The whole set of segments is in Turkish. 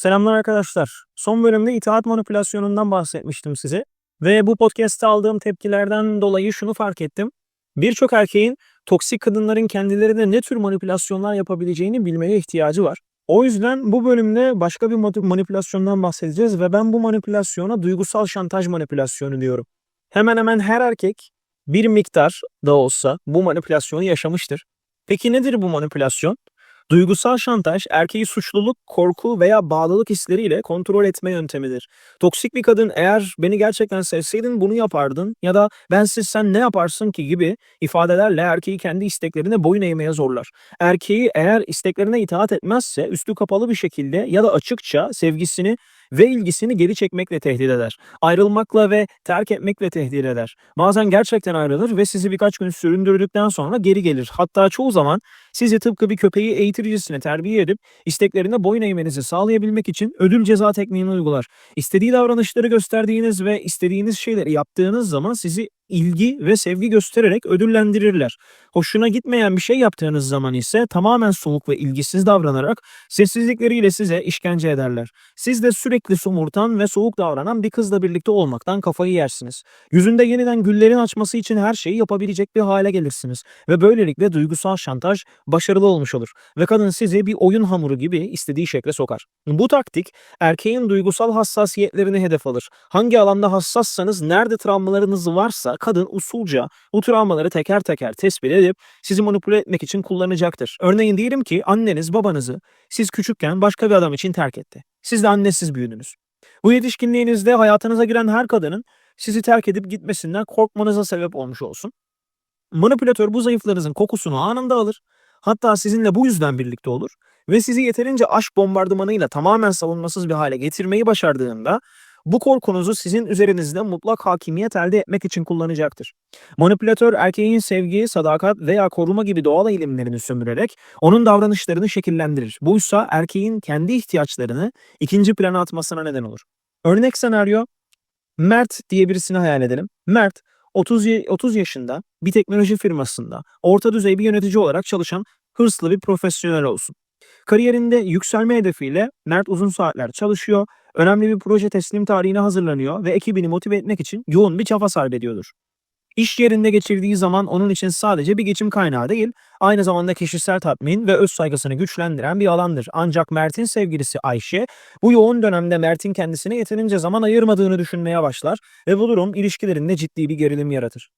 Selamlar arkadaşlar. Son bölümde itaat manipülasyonundan bahsetmiştim size. Ve bu podcast'te aldığım tepkilerden dolayı şunu fark ettim. Birçok erkeğin toksik kadınların kendilerine ne tür manipülasyonlar yapabileceğini bilmeye ihtiyacı var. O yüzden bu bölümde başka bir mani- manipülasyondan bahsedeceğiz ve ben bu manipülasyona duygusal şantaj manipülasyonu diyorum. Hemen hemen her erkek bir miktar da olsa bu manipülasyonu yaşamıştır. Peki nedir bu manipülasyon? Duygusal şantaj erkeği suçluluk, korku veya bağlılık hisleriyle kontrol etme yöntemidir. Toksik bir kadın eğer beni gerçekten sevseydin bunu yapardın ya da bensiz sen ne yaparsın ki gibi ifadelerle erkeği kendi isteklerine boyun eğmeye zorlar. Erkeği eğer isteklerine itaat etmezse üstü kapalı bir şekilde ya da açıkça sevgisini ve ilgisini geri çekmekle tehdit eder. Ayrılmakla ve terk etmekle tehdit eder. Bazen gerçekten ayrılır ve sizi birkaç gün süründürdükten sonra geri gelir. Hatta çoğu zaman sizi tıpkı bir köpeği eğitiricisine terbiye edip isteklerine boyun eğmenizi sağlayabilmek için ödül ceza tekniğini uygular. İstediği davranışları gösterdiğiniz ve istediğiniz şeyleri yaptığınız zaman sizi ilgi ve sevgi göstererek ödüllendirirler. Hoşuna gitmeyen bir şey yaptığınız zaman ise tamamen soğuk ve ilgisiz davranarak sessizlikleriyle size işkence ederler. Siz de sürekli somurtan ve soğuk davranan bir kızla birlikte olmaktan kafayı yersiniz. Yüzünde yeniden güllerin açması için her şeyi yapabilecek bir hale gelirsiniz ve böylelikle duygusal şantaj başarılı olmuş olur ve kadın sizi bir oyun hamuru gibi istediği şekle sokar. Bu taktik erkeğin duygusal hassasiyetlerini hedef alır. Hangi alanda hassassanız, nerede travmalarınız varsa kadın usulca bu travmaları teker teker tespit edip sizi manipüle etmek için kullanacaktır. Örneğin diyelim ki anneniz babanızı siz küçükken başka bir adam için terk etti. Siz de annesiz büyüdünüz. Bu yetişkinliğinizde hayatınıza giren her kadının sizi terk edip gitmesinden korkmanıza sebep olmuş olsun. Manipülatör bu zayıflarınızın kokusunu anında alır. Hatta sizinle bu yüzden birlikte olur ve sizi yeterince aşk bombardımanıyla tamamen savunmasız bir hale getirmeyi başardığında bu korkunuzu sizin üzerinizde mutlak hakimiyet elde etmek için kullanacaktır. Manipülatör erkeğin sevgi, sadakat veya koruma gibi doğal eğilimlerini sömürerek onun davranışlarını şekillendirir. Buysa erkeğin kendi ihtiyaçlarını ikinci plana atmasına neden olur. Örnek senaryo Mert diye birisini hayal edelim. Mert 30, ye- 30 yaşında bir teknoloji firmasında orta düzey bir yönetici olarak çalışan hırslı bir profesyonel olsun. Kariyerinde yükselme hedefiyle Mert uzun saatler çalışıyor, önemli bir proje teslim tarihine hazırlanıyor ve ekibini motive etmek için yoğun bir çaba sarf ediyordur. İş yerinde geçirdiği zaman onun için sadece bir geçim kaynağı değil, aynı zamanda kişisel tatmin ve öz saygısını güçlendiren bir alandır. Ancak Mert'in sevgilisi Ayşe, bu yoğun dönemde Mert'in kendisine yeterince zaman ayırmadığını düşünmeye başlar ve bu durum ilişkilerinde ciddi bir gerilim yaratır.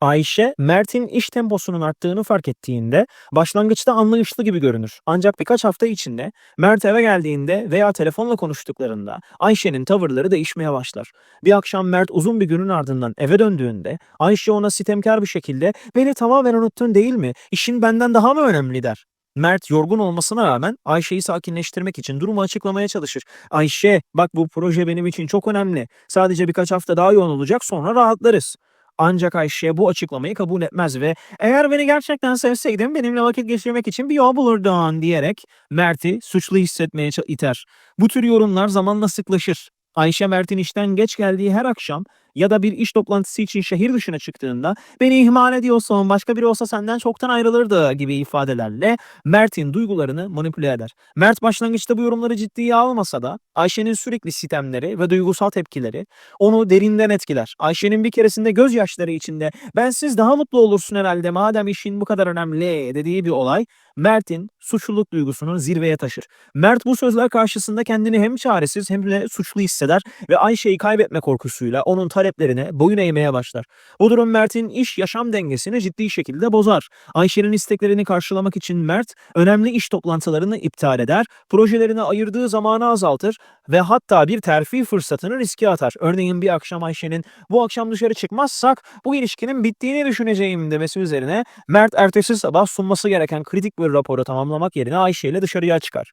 Ayşe, Mert'in iş temposunun arttığını fark ettiğinde başlangıçta anlayışlı gibi görünür. Ancak birkaç hafta içinde Mert eve geldiğinde veya telefonla konuştuklarında Ayşe'nin tavırları değişmeye başlar. Bir akşam Mert uzun bir günün ardından eve döndüğünde Ayşe ona sitemkar bir şekilde beni tamamen unuttun değil mi? İşin benden daha mı önemli der. Mert yorgun olmasına rağmen Ayşe'yi sakinleştirmek için durumu açıklamaya çalışır. Ayşe bak bu proje benim için çok önemli. Sadece birkaç hafta daha yoğun olacak sonra rahatlarız. Ancak Ayşe bu açıklamayı kabul etmez ve eğer beni gerçekten sevseydin benimle vakit geçirmek için bir yol bulurdun diyerek Mert'i suçlu hissetmeye iter. Bu tür yorumlar zamanla sıklaşır. Ayşe Mert'in işten geç geldiği her akşam ya da bir iş toplantısı için şehir dışına çıktığında beni ihmal ediyorsun başka biri olsa senden çoktan ayrılırdı gibi ifadelerle Mert'in duygularını manipüle eder. Mert başlangıçta bu yorumları ciddiye almasa da Ayşe'nin sürekli sitemleri ve duygusal tepkileri onu derinden etkiler. Ayşe'nin bir keresinde gözyaşları içinde bensiz daha mutlu olursun herhalde madem işin bu kadar önemli dediği bir olay Mert'in suçluluk duygusunu zirveye taşır. Mert bu sözler karşısında kendini hem çaresiz hem de suçlu hisseder ve Ayşe'yi kaybetme korkusuyla onun taleplerine boyun eğmeye başlar. Bu durum Mert'in iş yaşam dengesini ciddi şekilde bozar. Ayşe'nin isteklerini karşılamak için Mert önemli iş toplantılarını iptal eder, projelerine ayırdığı zamanı azaltır ve hatta bir terfi fırsatını riske atar. Örneğin bir akşam Ayşe'nin bu akşam dışarı çıkmazsak bu ilişkinin bittiğini düşüneceğim demesi üzerine Mert ertesi sabah sunması gereken kritik bir raporu tamamlamak yerine Ayşe ile dışarıya çıkar.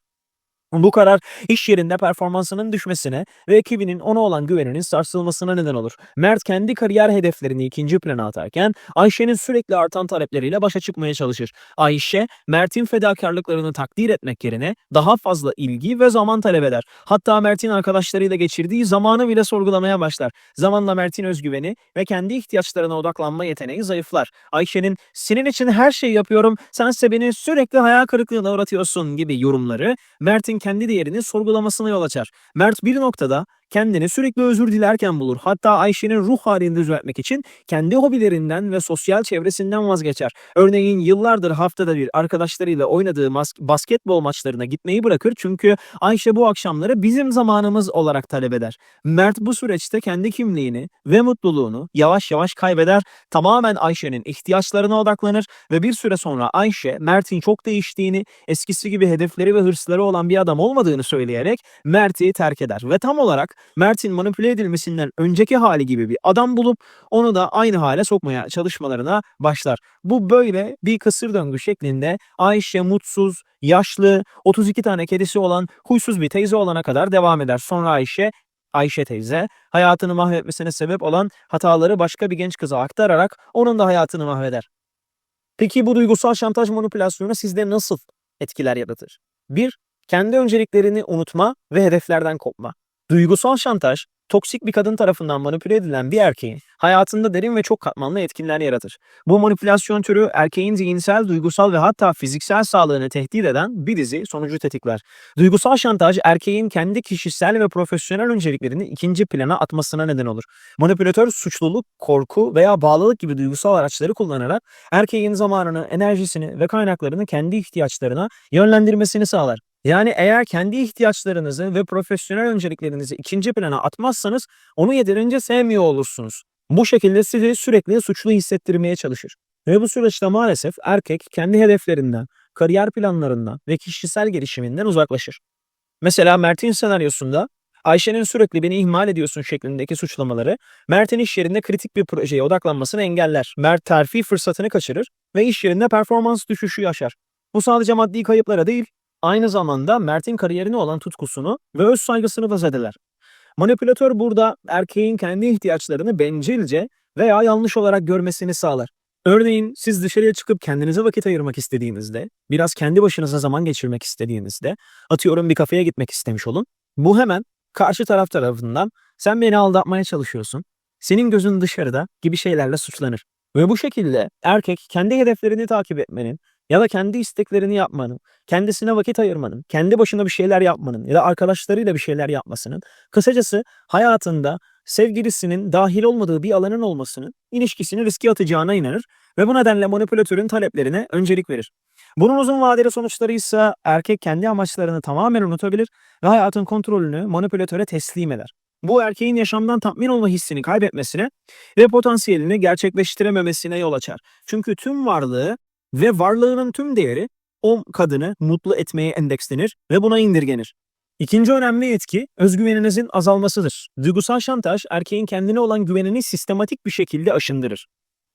Bu karar iş yerinde performansının düşmesine ve ekibinin ona olan güveninin sarsılmasına neden olur. Mert kendi kariyer hedeflerini ikinci plana atarken Ayşe'nin sürekli artan talepleriyle başa çıkmaya çalışır. Ayşe, Mert'in fedakarlıklarını takdir etmek yerine daha fazla ilgi ve zaman talep eder. Hatta Mert'in arkadaşlarıyla geçirdiği zamanı bile sorgulamaya başlar. Zamanla Mert'in özgüveni ve kendi ihtiyaçlarına odaklanma yeteneği zayıflar. Ayşe'nin senin için her şeyi yapıyorum, sense beni sürekli hayal kırıklığına uğratıyorsun gibi yorumları Mert'in kendi değerini sorgulamasına yol açar. Mert bir noktada kendini sürekli özür dilerken bulur. Hatta Ayşe'nin ruh halini düzeltmek için kendi hobilerinden ve sosyal çevresinden vazgeçer. Örneğin yıllardır haftada bir arkadaşlarıyla oynadığı basketbol maçlarına gitmeyi bırakır çünkü Ayşe bu akşamları bizim zamanımız olarak talep eder. Mert bu süreçte kendi kimliğini ve mutluluğunu yavaş yavaş kaybeder. Tamamen Ayşe'nin ihtiyaçlarına odaklanır ve bir süre sonra Ayşe Mert'in çok değiştiğini, eskisi gibi hedefleri ve hırsları olan bir adam olmadığını söyleyerek Mert'i terk eder ve tam olarak Mert'in manipüle edilmesinden önceki hali gibi bir adam bulup onu da aynı hale sokmaya çalışmalarına başlar. Bu böyle bir kısır döngü şeklinde Ayşe mutsuz, yaşlı, 32 tane kedisi olan huysuz bir teyze olana kadar devam eder. Sonra Ayşe Ayşe teyze hayatını mahvetmesine sebep olan hataları başka bir genç kıza aktararak onun da hayatını mahveder. Peki bu duygusal şantaj manipülasyonu sizde nasıl etkiler yaratır? 1. Kendi önceliklerini unutma ve hedeflerden kopma. Duygusal şantaj, toksik bir kadın tarafından manipüle edilen bir erkeğin hayatında derin ve çok katmanlı etkiler yaratır. Bu manipülasyon türü erkeğin zihinsel, duygusal ve hatta fiziksel sağlığını tehdit eden bir dizi sonucu tetikler. Duygusal şantaj erkeğin kendi kişisel ve profesyonel önceliklerini ikinci plana atmasına neden olur. Manipülatör suçluluk, korku veya bağlılık gibi duygusal araçları kullanarak erkeğin zamanını, enerjisini ve kaynaklarını kendi ihtiyaçlarına yönlendirmesini sağlar. Yani eğer kendi ihtiyaçlarınızı ve profesyonel önceliklerinizi ikinci plana atmazsanız onu yeterince sevmiyor olursunuz. Bu şekilde sizi sürekli suçlu hissettirmeye çalışır. Ve bu süreçte maalesef erkek kendi hedeflerinden, kariyer planlarından ve kişisel gelişiminden uzaklaşır. Mesela Mert'in senaryosunda Ayşe'nin sürekli beni ihmal ediyorsun şeklindeki suçlamaları Mert'in iş yerinde kritik bir projeye odaklanmasını engeller. Mert terfi fırsatını kaçırır ve iş yerinde performans düşüşü yaşar. Bu sadece maddi kayıplara değil, aynı zamanda Mert'in kariyerine olan tutkusunu ve öz saygısını da zedeler. Manipülatör burada erkeğin kendi ihtiyaçlarını bencilce veya yanlış olarak görmesini sağlar. Örneğin siz dışarıya çıkıp kendinize vakit ayırmak istediğinizde, biraz kendi başınıza zaman geçirmek istediğinizde, atıyorum bir kafeye gitmek istemiş olun. Bu hemen karşı taraf tarafından sen beni aldatmaya çalışıyorsun, senin gözün dışarıda gibi şeylerle suçlanır. Ve bu şekilde erkek kendi hedeflerini takip etmenin ya da kendi isteklerini yapmanın, kendisine vakit ayırmanın, kendi başına bir şeyler yapmanın ya da arkadaşlarıyla bir şeyler yapmasının, kısacası hayatında sevgilisinin dahil olmadığı bir alanın olmasının ilişkisini riske atacağına inanır ve bu nedenle manipülatörün taleplerine öncelik verir. Bunun uzun vadeli sonuçları ise erkek kendi amaçlarını tamamen unutabilir ve hayatın kontrolünü manipülatöre teslim eder. Bu erkeğin yaşamdan tatmin olma hissini kaybetmesine ve potansiyelini gerçekleştirememesine yol açar. Çünkü tüm varlığı ve varlığının tüm değeri o kadını mutlu etmeye endekslenir ve buna indirgenir. İkinci önemli etki özgüveninizin azalmasıdır. Duygusal şantaj erkeğin kendine olan güvenini sistematik bir şekilde aşındırır.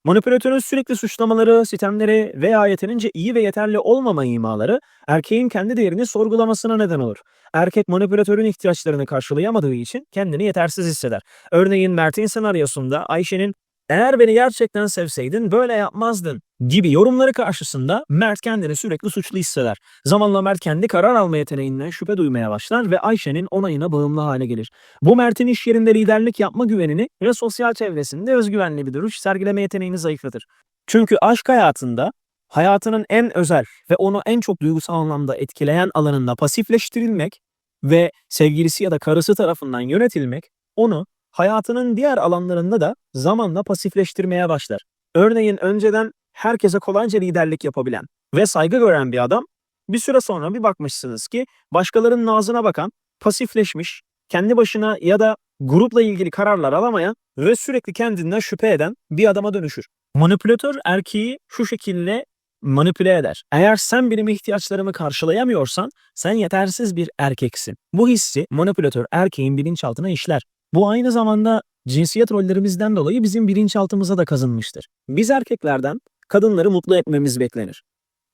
Manipülatörün sürekli suçlamaları, sitemleri veya yeterince iyi ve yeterli olmama imaları erkeğin kendi değerini sorgulamasına neden olur. Erkek manipülatörün ihtiyaçlarını karşılayamadığı için kendini yetersiz hisseder. Örneğin Mert'in senaryosunda Ayşe'nin eğer beni gerçekten sevseydin böyle yapmazdın gibi yorumları karşısında Mert kendini sürekli suçlu hisseder. Zamanla Mert kendi karar alma yeteneğinden şüphe duymaya başlar ve Ayşe'nin onayına bağımlı hale gelir. Bu Mert'in iş yerinde liderlik yapma güvenini ve sosyal çevresinde özgüvenli bir duruş sergileme yeteneğini zayıflatır. Çünkü aşk hayatında hayatının en özel ve onu en çok duygusal anlamda etkileyen alanında pasifleştirilmek ve sevgilisi ya da karısı tarafından yönetilmek onu hayatının diğer alanlarında da zamanla pasifleştirmeye başlar. Örneğin önceden herkese kolayca liderlik yapabilen ve saygı gören bir adam bir süre sonra bir bakmışsınız ki başkalarının ağzına bakan, pasifleşmiş, kendi başına ya da grupla ilgili kararlar alamayan ve sürekli kendinden şüphe eden bir adama dönüşür. Manipülatör erkeği şu şekilde manipüle eder. Eğer sen benim ihtiyaçlarımı karşılayamıyorsan sen yetersiz bir erkeksin. Bu hissi manipülatör erkeğin bilinçaltına işler. Bu aynı zamanda cinsiyet rollerimizden dolayı bizim bilinçaltımıza da kazınmıştır. Biz erkeklerden kadınları mutlu etmemiz beklenir.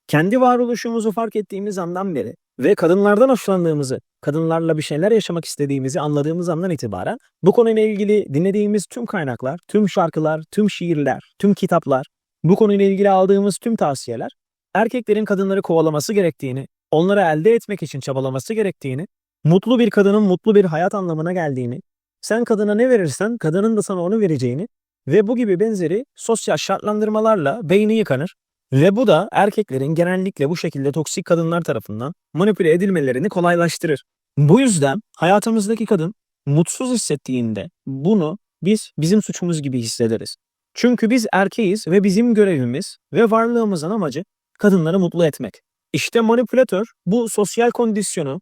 Kendi varoluşumuzu fark ettiğimiz andan beri ve kadınlardan hoşlandığımızı, kadınlarla bir şeyler yaşamak istediğimizi anladığımız andan itibaren bu konuyla ilgili dinlediğimiz tüm kaynaklar, tüm şarkılar, tüm şiirler, tüm kitaplar, bu konuyla ilgili aldığımız tüm tavsiyeler erkeklerin kadınları kovalaması gerektiğini, onları elde etmek için çabalaması gerektiğini, mutlu bir kadının mutlu bir hayat anlamına geldiğini, sen kadına ne verirsen kadının da sana onu vereceğini ve bu gibi benzeri sosyal şartlandırmalarla beyni yıkanır Ve bu da erkeklerin genellikle bu şekilde toksik kadınlar tarafından manipüle edilmelerini kolaylaştırır. Bu yüzden hayatımızdaki kadın mutsuz hissettiğinde bunu biz bizim suçumuz gibi hissederiz. Çünkü biz erkeğiz ve bizim görevimiz ve varlığımızın amacı kadınları mutlu etmek. İşte manipülatör bu sosyal kondisyonu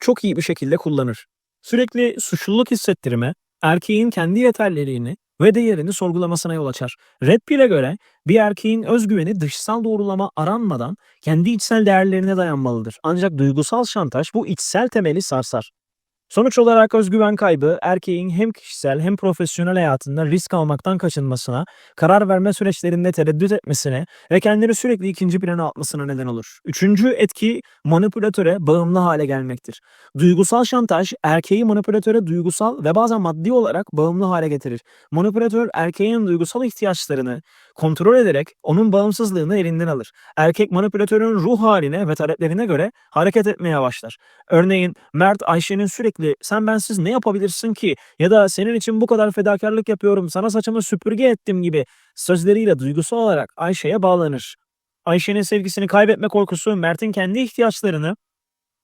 çok iyi bir şekilde kullanır. Sürekli suçluluk hissettirme, erkeğin kendi yeterliliğini ve değerini sorgulamasına yol açar. Red Pill'e göre bir erkeğin özgüveni dışsal doğrulama aranmadan kendi içsel değerlerine dayanmalıdır. Ancak duygusal şantaj bu içsel temeli sarsar. Sonuç olarak özgüven kaybı erkeğin hem kişisel hem profesyonel hayatında risk almaktan kaçınmasına, karar verme süreçlerinde tereddüt etmesine ve kendini sürekli ikinci plana atmasına neden olur. Üçüncü etki manipülatöre bağımlı hale gelmektir. Duygusal şantaj erkeği manipülatöre duygusal ve bazen maddi olarak bağımlı hale getirir. Manipülatör erkeğin duygusal ihtiyaçlarını kontrol ederek onun bağımsızlığını elinden alır. Erkek manipülatörün ruh haline ve taleplerine göre hareket etmeye başlar. Örneğin Mert Ayşe'nin sürekli sen bensiz ne yapabilirsin ki ya da senin için bu kadar fedakarlık yapıyorum sana saçımı süpürge ettim gibi sözleriyle duygusal olarak Ayşe'ye bağlanır. Ayşe'nin sevgisini kaybetme korkusu Mert'in kendi ihtiyaçlarını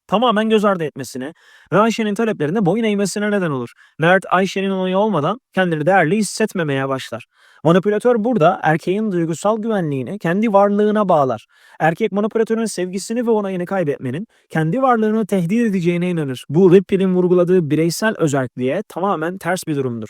tamamen göz ardı etmesine ve Ayşe'nin taleplerine boyun eğmesine neden olur. Mert Ayşe'nin onayı olmadan kendini değerli hissetmemeye başlar. Manipülatör burada erkeğin duygusal güvenliğini kendi varlığına bağlar. Erkek manipülatörün sevgisini ve onayını kaybetmenin kendi varlığını tehdit edeceğine inanır. Bu Ripley'in vurguladığı bireysel özelliğe tamamen ters bir durumdur.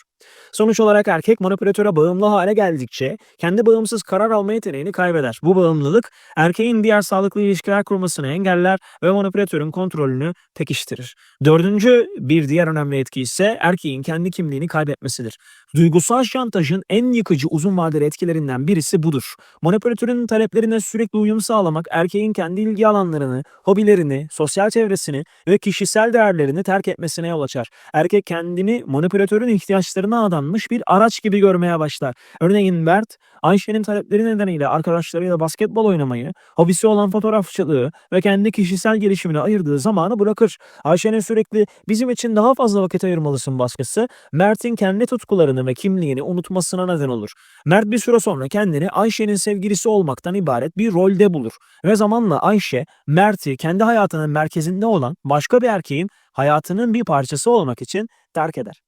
Sonuç olarak erkek manipülatöre bağımlı hale geldikçe kendi bağımsız karar alma yeteneğini kaybeder. Bu bağımlılık erkeğin diğer sağlıklı ilişkiler kurmasını engeller ve manipülatörün kontrolünü pekiştirir. Dördüncü bir diğer önemli etki ise erkeğin kendi kimliğini kaybetmesidir. Duygusal şantajın en yıkıcı uzun vadeli etkilerinden birisi budur. Manipülatörün taleplerine sürekli uyum sağlamak erkeğin kendi ilgi alanlarını, hobilerini, sosyal çevresini ve kişisel değerlerini terk etmesine yol açar. Erkek kendini manipülatörün ihtiyaçlarına adanmış bir araç gibi görmeye başlar. Örneğin Mert, Ayşe'nin talepleri nedeniyle arkadaşlarıyla basketbol oynamayı, hobisi olan fotoğrafçılığı ve kendi kişisel gelişimine ayırdığı zamanı bırakır. Ayşe'nin sürekli bizim için daha fazla vakit ayırmalısın baskısı, Mert'in kendi tutkularını ve kimliğini unutmasına neden olur. Mert bir süre sonra kendini Ayşe'nin sevgilisi olmaktan ibaret bir rolde bulur ve zamanla Ayşe, Mert'i kendi hayatının merkezinde olan başka bir erkeğin hayatının bir parçası olmak için terk eder.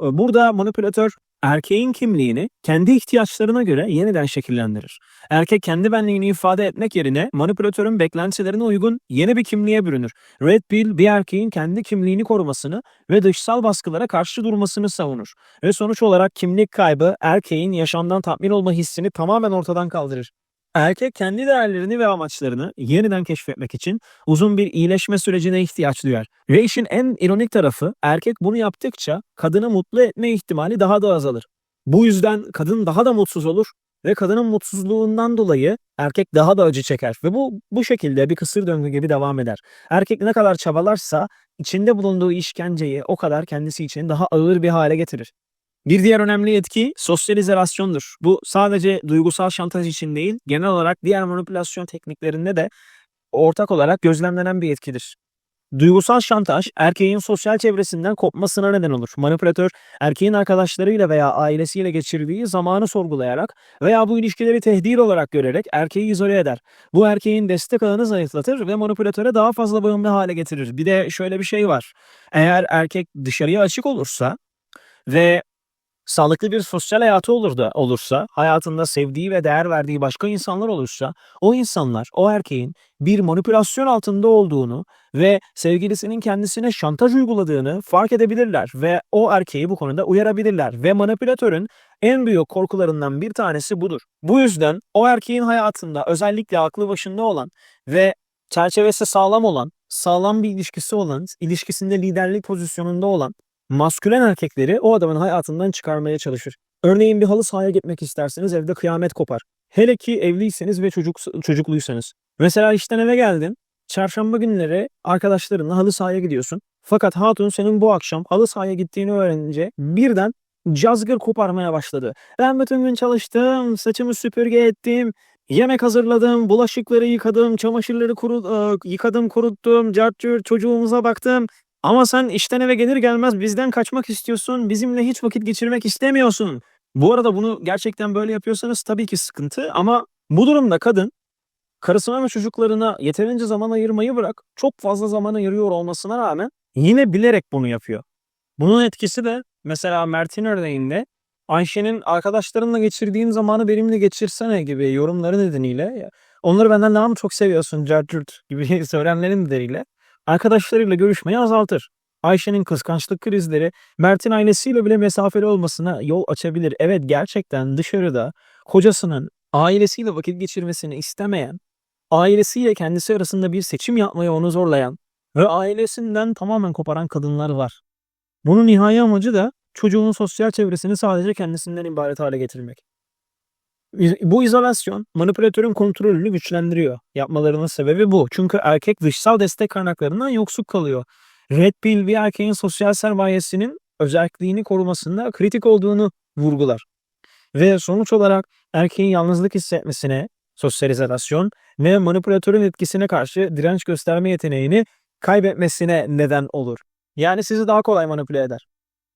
Burada manipülatör erkeğin kimliğini kendi ihtiyaçlarına göre yeniden şekillendirir. Erkek kendi benliğini ifade etmek yerine manipülatörün beklentilerine uygun yeni bir kimliğe bürünür. Red Pill bir erkeğin kendi kimliğini korumasını ve dışsal baskılara karşı durmasını savunur. Ve sonuç olarak kimlik kaybı erkeğin yaşamdan tatmin olma hissini tamamen ortadan kaldırır. Erkek kendi değerlerini ve amaçlarını yeniden keşfetmek için uzun bir iyileşme sürecine ihtiyaç duyar. Ve işin en ironik tarafı erkek bunu yaptıkça kadını mutlu etme ihtimali daha da azalır. Bu yüzden kadın daha da mutsuz olur ve kadının mutsuzluğundan dolayı erkek daha da acı çeker ve bu bu şekilde bir kısır döngü gibi devam eder. Erkek ne kadar çabalarsa içinde bulunduğu işkenceyi o kadar kendisi için daha ağır bir hale getirir. Bir diğer önemli etki sosyalizasyondur. Bu sadece duygusal şantaj için değil, genel olarak diğer manipülasyon tekniklerinde de ortak olarak gözlemlenen bir etkidir. Duygusal şantaj erkeğin sosyal çevresinden kopmasına neden olur. Manipülatör erkeğin arkadaşlarıyla veya ailesiyle geçirdiği zamanı sorgulayarak veya bu ilişkileri tehdit olarak görerek erkeği izole eder. Bu erkeğin destek ağını zayıflatır ve manipülatöre daha fazla bağımlı hale getirir. Bir de şöyle bir şey var. Eğer erkek dışarıya açık olursa ve sağlıklı bir sosyal hayatı olur da olursa, hayatında sevdiği ve değer verdiği başka insanlar olursa, o insanlar o erkeğin bir manipülasyon altında olduğunu ve sevgilisinin kendisine şantaj uyguladığını fark edebilirler ve o erkeği bu konuda uyarabilirler ve manipülatörün en büyük korkularından bir tanesi budur. Bu yüzden o erkeğin hayatında özellikle aklı başında olan ve çerçevesi sağlam olan, sağlam bir ilişkisi olan, ilişkisinde liderlik pozisyonunda olan maskülen erkekleri o adamın hayatından çıkarmaya çalışır. Örneğin bir halı sahaya gitmek isterseniz evde kıyamet kopar. Hele ki evliyseniz ve çocuk çocukluysanız. Mesela işten eve geldin. Çarşamba günleri arkadaşlarınla halı sahaya gidiyorsun. Fakat hatun senin bu akşam halı sahaya gittiğini öğrenince birden cazgır koparmaya başladı. Ben bütün gün çalıştım, saçımı süpürge ettim, yemek hazırladım, bulaşıkları yıkadım, çamaşırları kuru, yıkadım, kuruttum, cartçur çocuğumuza baktım. Ama sen işten eve gelir gelmez bizden kaçmak istiyorsun, bizimle hiç vakit geçirmek istemiyorsun. Bu arada bunu gerçekten böyle yapıyorsanız tabii ki sıkıntı ama bu durumda kadın karısına ve çocuklarına yeterince zaman ayırmayı bırak, çok fazla zaman ayırıyor olmasına rağmen yine bilerek bunu yapıyor. Bunun etkisi de mesela Mert'in örneğinde Ayşe'nin arkadaşlarınla geçirdiğin zamanı benimle geçirsene gibi yorumları nedeniyle onları benden daha mı çok seviyorsun Cercürt gibi söylemleri nedeniyle arkadaşlarıyla görüşmeyi azaltır. Ayşe'nin kıskançlık krizleri Mert'in ailesiyle bile mesafeli olmasına yol açabilir. Evet gerçekten dışarıda kocasının ailesiyle vakit geçirmesini istemeyen, ailesiyle kendisi arasında bir seçim yapmaya onu zorlayan ve ailesinden tamamen koparan kadınlar var. Bunun nihai amacı da çocuğun sosyal çevresini sadece kendisinden ibaret hale getirmek. Bu izolasyon manipülatörün kontrolünü güçlendiriyor. Yapmalarının sebebi bu. Çünkü erkek dışsal destek kaynaklarından yoksun kalıyor. Red Pill bir erkeğin sosyal sermayesinin özelliğini korumasında kritik olduğunu vurgular. Ve sonuç olarak erkeğin yalnızlık hissetmesine, sosyal izolasyon ve manipülatörün etkisine karşı direnç gösterme yeteneğini kaybetmesine neden olur. Yani sizi daha kolay manipüle eder.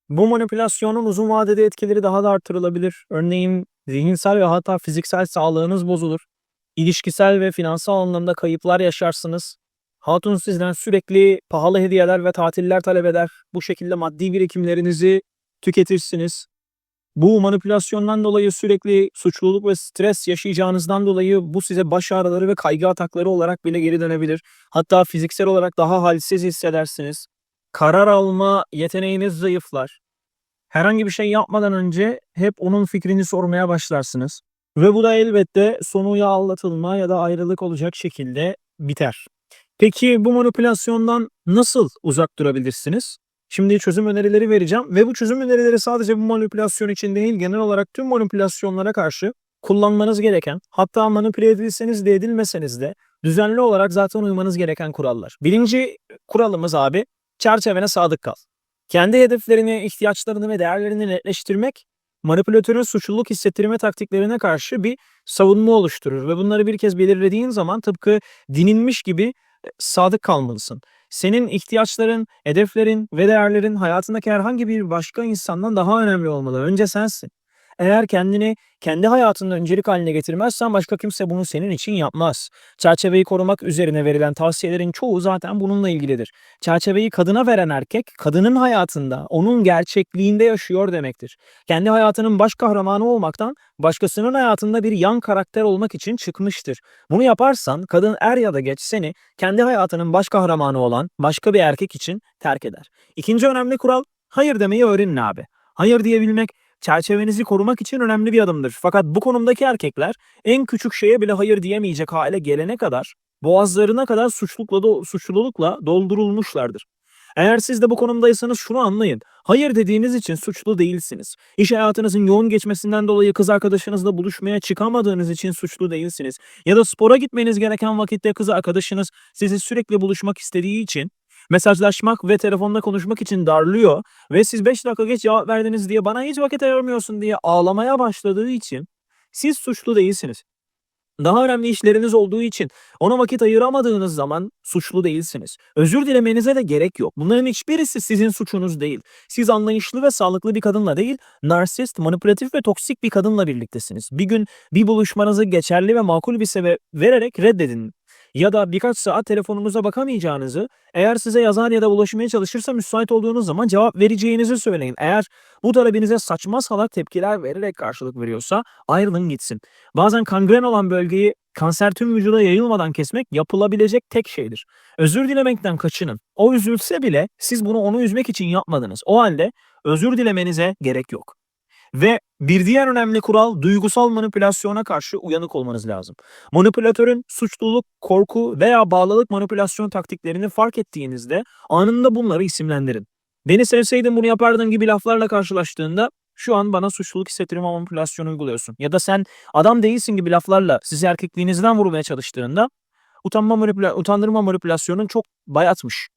Bu manipülasyonun uzun vadede etkileri daha da artırılabilir. Örneğin zihinsel ve hatta fiziksel sağlığınız bozulur. İlişkisel ve finansal anlamda kayıplar yaşarsınız. Hatun sizden sürekli pahalı hediyeler ve tatiller talep eder. Bu şekilde maddi birikimlerinizi tüketirsiniz. Bu manipülasyondan dolayı sürekli suçluluk ve stres yaşayacağınızdan dolayı bu size baş ağrıları ve kaygı atakları olarak bile geri dönebilir. Hatta fiziksel olarak daha halsiz hissedersiniz. Karar alma yeteneğiniz zayıflar. Herhangi bir şey yapmadan önce hep onun fikrini sormaya başlarsınız. Ve bu da elbette sonu ya aldatılma ya da ayrılık olacak şekilde biter. Peki bu manipülasyondan nasıl uzak durabilirsiniz? Şimdi çözüm önerileri vereceğim ve bu çözüm önerileri sadece bu manipülasyon için değil genel olarak tüm manipülasyonlara karşı kullanmanız gereken hatta manipüle edilseniz de edilmeseniz de düzenli olarak zaten uymanız gereken kurallar. Birinci kuralımız abi çerçevene sadık kal. Kendi hedeflerini, ihtiyaçlarını ve değerlerini netleştirmek manipülatörün suçluluk hissettirme taktiklerine karşı bir savunma oluşturur ve bunları bir kez belirlediğin zaman tıpkı dinilmiş gibi e, sadık kalmalısın. Senin ihtiyaçların, hedeflerin ve değerlerin hayatındaki herhangi bir başka insandan daha önemli olmalı. Önce sensin. Eğer kendini kendi hayatında öncelik haline getirmezsen başka kimse bunu senin için yapmaz. Çerçeveyi korumak üzerine verilen tavsiyelerin çoğu zaten bununla ilgilidir. Çerçeveyi kadına veren erkek, kadının hayatında, onun gerçekliğinde yaşıyor demektir. Kendi hayatının baş kahramanı olmaktan başkasının hayatında bir yan karakter olmak için çıkmıştır. Bunu yaparsan kadın er ya da geç seni kendi hayatının baş kahramanı olan başka bir erkek için terk eder. İkinci önemli kural hayır demeyi öğrenin abi. Hayır diyebilmek çerçevenizi korumak için önemli bir adımdır. Fakat bu konumdaki erkekler en küçük şeye bile hayır diyemeyecek hale gelene kadar boğazlarına kadar suçlulukla, do- suçlulukla doldurulmuşlardır. Eğer siz de bu konumdaysanız şunu anlayın. Hayır dediğiniz için suçlu değilsiniz. İş hayatınızın yoğun geçmesinden dolayı kız arkadaşınızla buluşmaya çıkamadığınız için suçlu değilsiniz. Ya da spora gitmeniz gereken vakitte kız arkadaşınız sizi sürekli buluşmak istediği için mesajlaşmak ve telefonda konuşmak için darlıyor ve siz 5 dakika geç cevap verdiniz diye bana hiç vakit ayırmıyorsun diye ağlamaya başladığı için siz suçlu değilsiniz. Daha önemli işleriniz olduğu için ona vakit ayıramadığınız zaman suçlu değilsiniz. Özür dilemenize de gerek yok. Bunların hiçbirisi sizin suçunuz değil. Siz anlayışlı ve sağlıklı bir kadınla değil, narsist, manipülatif ve toksik bir kadınla birliktesiniz. Bir gün bir buluşmanızı geçerli ve makul bir sebep vererek reddedin. Ya da birkaç saat telefonunuza bakamayacağınızı, eğer size yazar ya da ulaşmaya çalışırsa müsait olduğunuz zaman cevap vereceğinizi söyleyin. Eğer bu talebinize saçma salak tepkiler vererek karşılık veriyorsa ayrılın gitsin. Bazen kangren olan bölgeyi kanser tüm vücuda yayılmadan kesmek yapılabilecek tek şeydir. Özür dilemekten kaçının. O üzülse bile siz bunu onu üzmek için yapmadınız. O halde özür dilemenize gerek yok. Ve bir diğer önemli kural duygusal manipülasyona karşı uyanık olmanız lazım. Manipülatörün suçluluk, korku veya bağlılık manipülasyon taktiklerini fark ettiğinizde anında bunları isimlendirin. Beni sevseydin bunu yapardın gibi laflarla karşılaştığında şu an bana suçluluk hissettirme manipülasyonu uyguluyorsun. Ya da sen adam değilsin gibi laflarla sizi erkekliğinizden vurmaya çalıştığında utanma manipüla utandırma manipülasyonun çok bayatmış.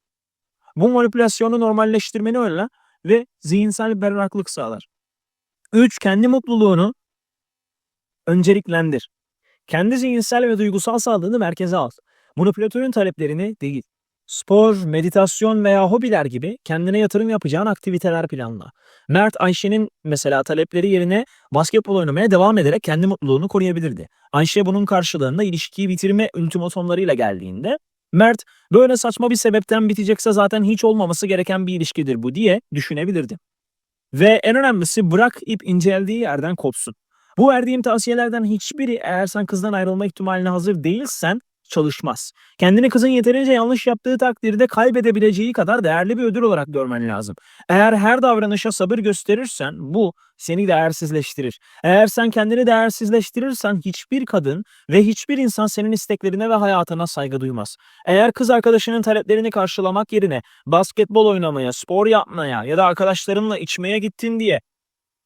Bu manipülasyonu normalleştirmeni önle ve zihinsel berraklık sağlar. 3. Kendi mutluluğunu önceliklendir. Kendi zihinsel ve duygusal sağlığını merkeze al. Manipülatörün taleplerini değil. Spor, meditasyon veya hobiler gibi kendine yatırım yapacağın aktiviteler planla. Mert Ayşe'nin mesela talepleri yerine basketbol oynamaya devam ederek kendi mutluluğunu koruyabilirdi. Ayşe bunun karşılığında ilişkiyi bitirme ultimatomlarıyla geldiğinde Mert böyle saçma bir sebepten bitecekse zaten hiç olmaması gereken bir ilişkidir bu diye düşünebilirdi. Ve en önemlisi bırak ip inceldiği yerden kopsun. Bu verdiğim tavsiyelerden hiçbiri eğer sen kızdan ayrılma ihtimaline hazır değilsen çalışmaz. Kendini kızın yeterince yanlış yaptığı takdirde kaybedebileceği kadar değerli bir ödül olarak görmen lazım. Eğer her davranışa sabır gösterirsen bu seni değersizleştirir. Eğer sen kendini değersizleştirirsen hiçbir kadın ve hiçbir insan senin isteklerine ve hayatına saygı duymaz. Eğer kız arkadaşının taleplerini karşılamak yerine basketbol oynamaya, spor yapmaya ya da arkadaşlarınla içmeye gittin diye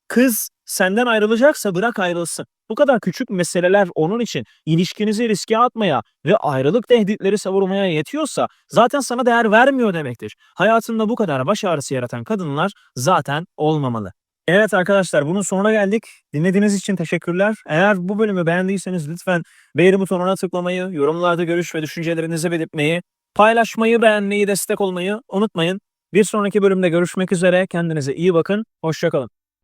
kız senden ayrılacaksa bırak ayrılsın. Bu kadar küçük meseleler onun için ilişkinizi riske atmaya ve ayrılık tehditleri savurmaya yetiyorsa zaten sana değer vermiyor demektir. Hayatında bu kadar baş ağrısı yaratan kadınlar zaten olmamalı. Evet arkadaşlar bunun sonuna geldik. Dinlediğiniz için teşekkürler. Eğer bu bölümü beğendiyseniz lütfen beğeni butonuna tıklamayı, yorumlarda görüş ve düşüncelerinizi belirtmeyi, paylaşmayı, beğenmeyi, destek olmayı unutmayın. Bir sonraki bölümde görüşmek üzere. Kendinize iyi bakın. Hoşçakalın.